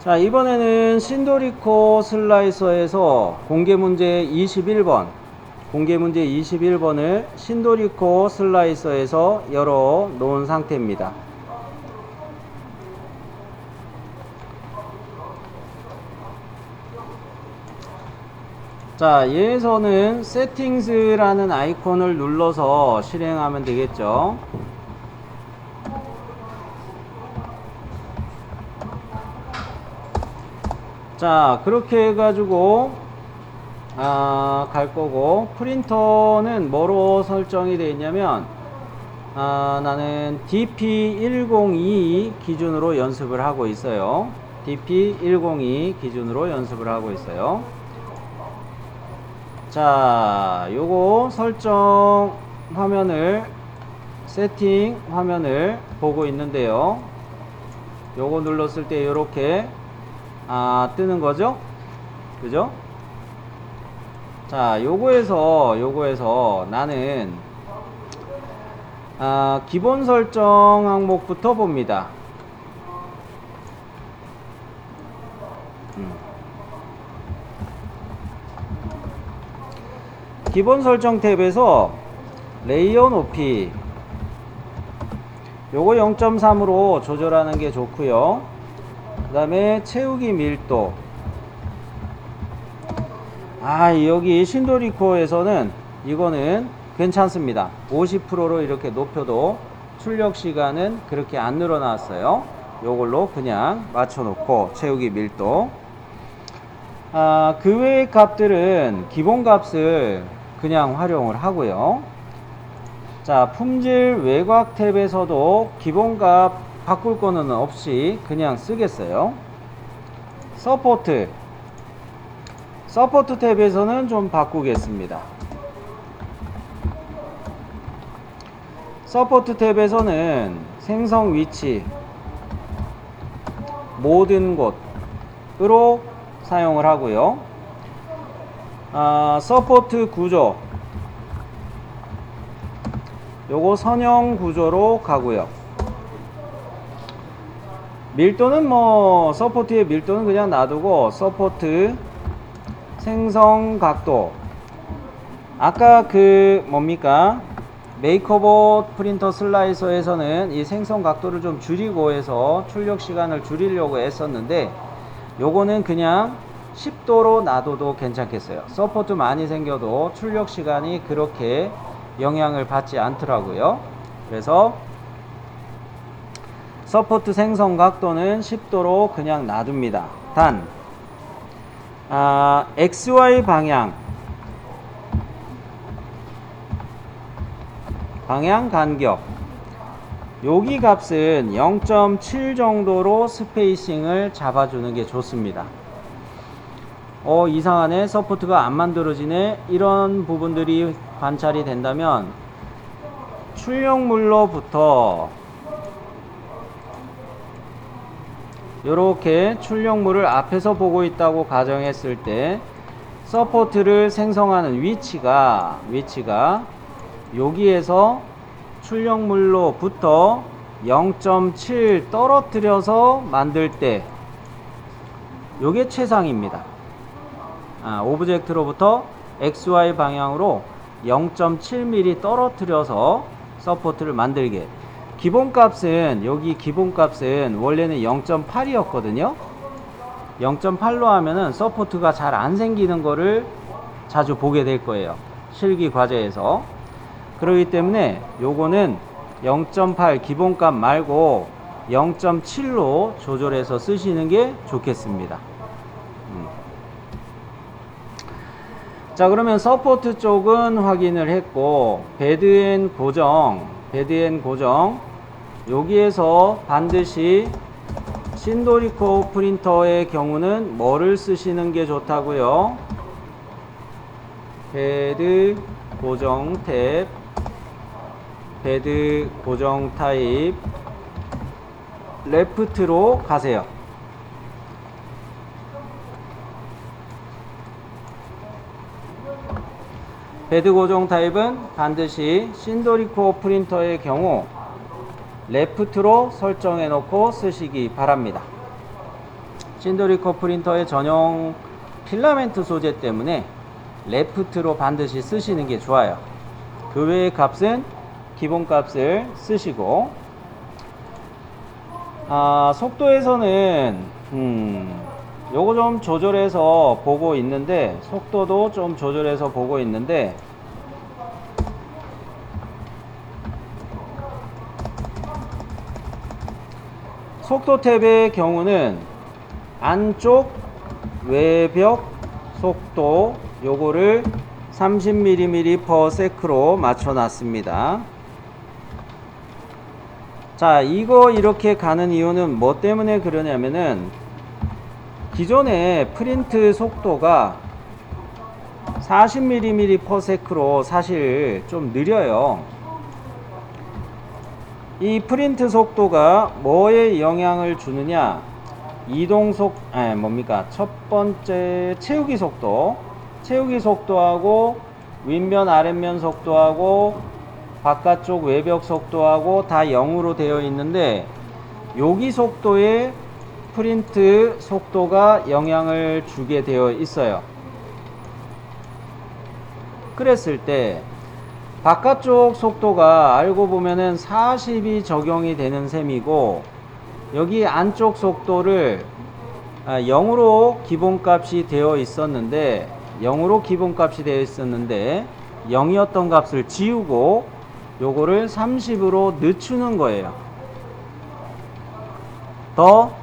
자, 이번에는 신도리코 슬라이서에서 공개 문제 21번, 공개 문제 21번을 신도리코 슬라이서에서 열어 놓은 상태입니다. 자, 얘에서는 세팅스라는 아이콘을 눌러서 실행하면 되겠죠. 자 그렇게 해가지고 아, 갈 거고 프린터는 뭐로 설정이 되어 있냐면 아, 나는 DP102 기준으로 연습을 하고 있어요. DP102 기준으로 연습을 하고 있어요. 자 요거 설정 화면을 세팅 화면을 보고 있는데요. 요거 눌렀을 때 이렇게 아, 뜨는 거죠? 그죠? 자, 요거에서, 요거에서 나는, 아, 기본 설정 항목부터 봅니다. 음. 기본 설정 탭에서 레이어 높이, 요거 0.3으로 조절하는 게 좋고요. 그 다음에 채우기 밀도. 아 여기 신도리코에서는 이거는 괜찮습니다. 50%로 이렇게 높여도 출력 시간은 그렇게 안 늘어났어요. 요걸로 그냥 맞춰 놓고 채우기 밀도. 아, 그 외의 값들은 기본 값을 그냥 활용을 하고요. 자 품질 외곽 탭에서도 기본 값 바꿀 거는 없이 그냥 쓰겠어요. 서포트. 서포트 탭에서는 좀 바꾸겠습니다. 서포트 탭에서는 생성 위치 모든 곳으로 사용을 하고요. 아, 서포트 구조 요거 선형 구조로 가고요. 밀도는 뭐 서포트의 밀도는 그냥 놔두고 서포트 생성 각도. 아까 그 뭡니까? 메이커봇 프린터 슬라이서에서는 이 생성 각도를 좀 줄이고 해서 출력 시간을 줄이려고 했었는데 요거는 그냥 10도로 놔둬도 괜찮겠어요. 서포트 많이 생겨도 출력 시간이 그렇게 영향을 받지 않더라고요. 그래서 서포트 생성 각도는 10도로 그냥 놔둡니다. 단, 아, XY 방향, 방향 간격, 여기 값은 0.7 정도로 스페이싱을 잡아주는 게 좋습니다. 어, 이상하네. 서포트가 안 만들어지네. 이런 부분들이 관찰이 된다면, 출력물로부터 이렇게 출력물을 앞에서 보고 있다고 가정했을 때 서포트를 생성하는 위치가 위치가 여기에서 출력물로부터 0.7 떨어뜨려서 만들 때 요게 최상입니다. 아, 오브젝트로부터 XY 방향으로 0.7mm 떨어뜨려서 서포트를 만들게 기본값은 여기 기본값은 원래는 0.8이었거든요. 0.8로 하면은 서포트가 잘 안 생기는 거를 자주 보게 될 거예요. 실기 과제에서. 그렇기 때문에 요거는 0.8 기본값 말고 0.7로 조절해서 쓰시는 게 좋겠습니다. 음. 자 그러면 서포트 쪽은 확인을 했고 배드앤 고정 배드앤 고정 여기에서 반드시 신도리코 프린터의 경우는 뭐를 쓰시는 게 좋다고요? 베드 고정 탭, 베드 고정 타입, 레프트로 가세요. 베드 고정 타입은 반드시 신도리코 프린터의 경우 레프트로 설정해 놓고 쓰시기 바랍니다. 신도리코 프린터의 전용 필라멘트 소재 때문에 레프트로 반드시 쓰시는 게 좋아요. 그 외의 값은 기본 값을 쓰시고 아, 속도에서는 음, 요거 좀 조절해서 보고 있는데 속도도 좀 조절해서 보고 있는데 속도 탭의 경우는 안쪽 외벽 속도 요거를 30mm per sec로 맞춰 놨습니다. 자, 이거 이렇게 가는 이유는 뭐 때문에 그러냐면은 기존에 프린트 속도가 40mm per sec로 사실 좀 느려요. 이 프린트 속도가 뭐에 영향을 주느냐? 이동 속, 아 뭡니까? 첫 번째 채우기 속도, 채우기 속도하고 윗면 아랫면 속도하고 바깥쪽 외벽 속도하고 다 0으로 되어 있는데 여기 속도에 프린트 속도가 영향을 주게 되어 있어요. 그랬을 때 바깥쪽 속도가 알고 보면은 40이 적용이 되는 셈이고 여기 안쪽 속도를 0으로 기본값이 되어 있었는데 0으로 기본값이 되어 있었는데 0이었던 값을 지우고 요거를 30으로 늦추는 거예요. 더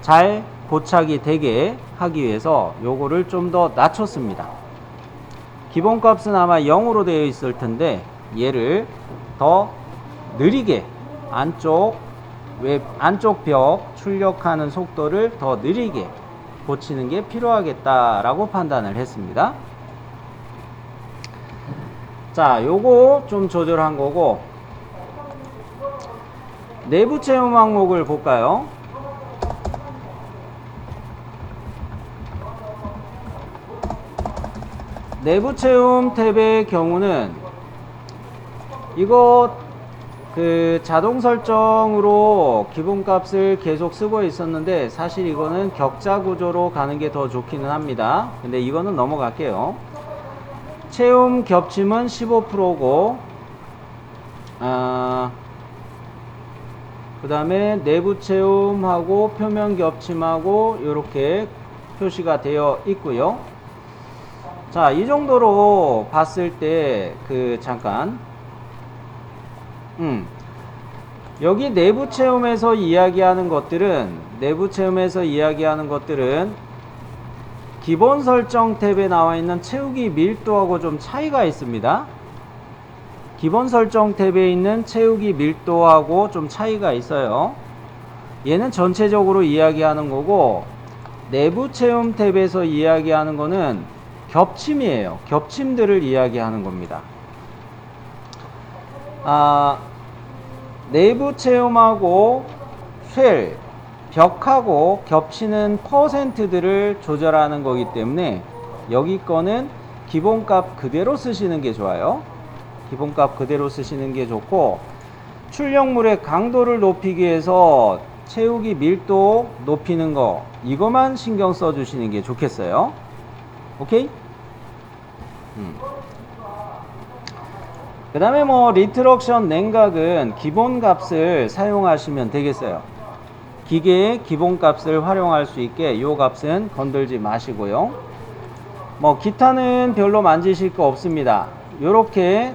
잘 고착이 되게 하기 위해서 요거를 좀 더 낮췄습니다. 기본값은 아마 0으로 되어 있을 텐데 얘를 더 느리게 안쪽 웹 안쪽 벽 출력하는 속도를 더 느리게 고치는 게 필요하겠다라고 판단을 했습니다. 자, 요거 좀 조절한 거고 내부 체험 항목을 볼까요? 내부 체험 탭의 경우는 이거 그 자동 설정으로 기본값을 계속 쓰고 있었는데 사실 이거는 격자 구조로 가는 게 더 좋기는 합니다. 근데 이거는 넘어갈게요. 체험 겹침은 15%고 아, 그 다음에 내부 체험하고 표면 겹침하고 이렇게 표시가 되어 있고요. 자, 이 정도로 봤을 때 그 잠깐 음. 여기 내부 체험에서 이야기하는 것들은 내부 체험에서 이야기하는 것들은 기본 설정 탭에 나와 있는 채우기 밀도하고 좀 차이가 있습니다. 기본 설정 탭에 있는 채우기 밀도하고 좀 차이가 있어요. 얘는 전체적으로 이야기하는 거고 내부 체험 탭에서 이야기하는 거는 겹침이에요. 겹침들을 이야기하는 겁니다. 아, 내부 체험하고 쉘, 벽하고 겹치는 퍼센트들을 조절하는 거기 때문에 여기 거는 기본값 그대로 쓰시는 게 좋아요. 기본값 그대로 쓰시는 게 좋고 출력물의 강도를 높이기 위해서 채우기 밀도 높이는 거 이것만 신경 써 주시는 게 좋겠어요. 오케이? 음. 그 다음에 뭐 리트럭션 냉각은 기본 값을 사용하시면 되겠어요. 기계의 기본 값을 활용할 수 있게 이 값은 건들지 마시고요. 뭐 기타는 별로 만지실 거 없습니다. 요렇게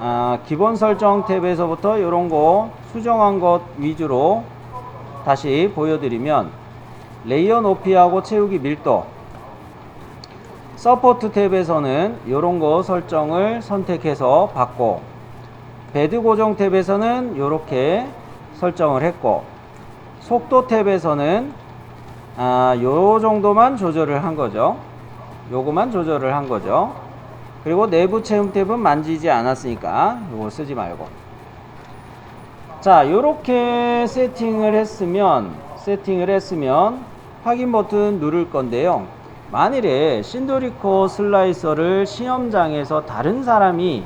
아, 기본 설정 탭에서부터 이런 거 수정한 것 위주로 다시 보여드리면 레이어 높이하고 채우기 밀도 서포트 탭에서는 이런 거 설정을 선택해서 받고 배드 고정 탭에서는 이렇게 설정을 했고 속도 탭에서는 아, 요 정도만 조절을 한 거죠. 요거만 조절을 한 거죠. 그리고 내부 체험 탭은 만지지 않았으니까 요거 쓰지 말고 자 요렇게 세팅을 했으면 세팅을 했으면 확인 버튼 누를 건데요 만일에 신도리코 슬라이서를 시험장에서 다른 사람이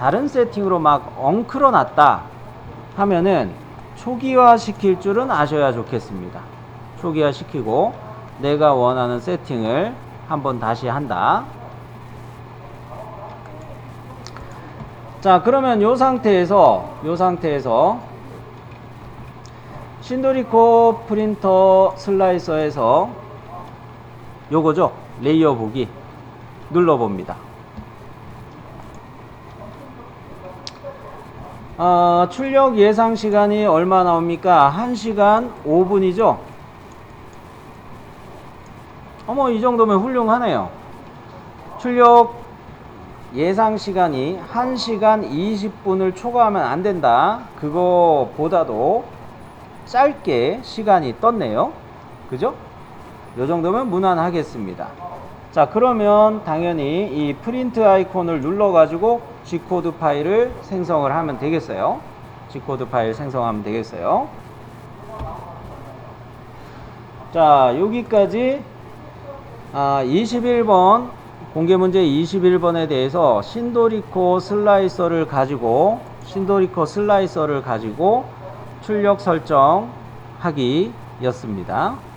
다른 세팅으로 막 엉클어 놨다 하면은 초기화 시킬 줄은 아셔야 좋겠습니다 초기화 시키고 내가 원하는 세팅을 한번 다시 한다. 자, 그러면 요 상태에서 요 상태에서 신도리코 프린터 슬라이서에서 요거죠. 레이어 보기 눌러 봅니다. 어, 출력 예상 시간이 얼마 나옵니까? 1시간 5분이죠? 어머, 이 정도면 훌륭하네요. 출력 예상 시간이 1시간 20분을 초과하면 안 된다. 그거보다도 짧게 시간이 떴네요. 그죠? 요 정도면 무난하겠습니다. 자, 그러면 당연히 이 프린트 아이콘을 눌러 가지고 G코드 파일을 생성을 하면 되겠어요. G코드 파일 생성하면 되겠어요. 자, 여기까지 아, 21번 공개 문제 21번에 대해서 신도리코 슬라이서를 가지고 신도리코 슬라이서를 가지고 출력 설정하기였습니다.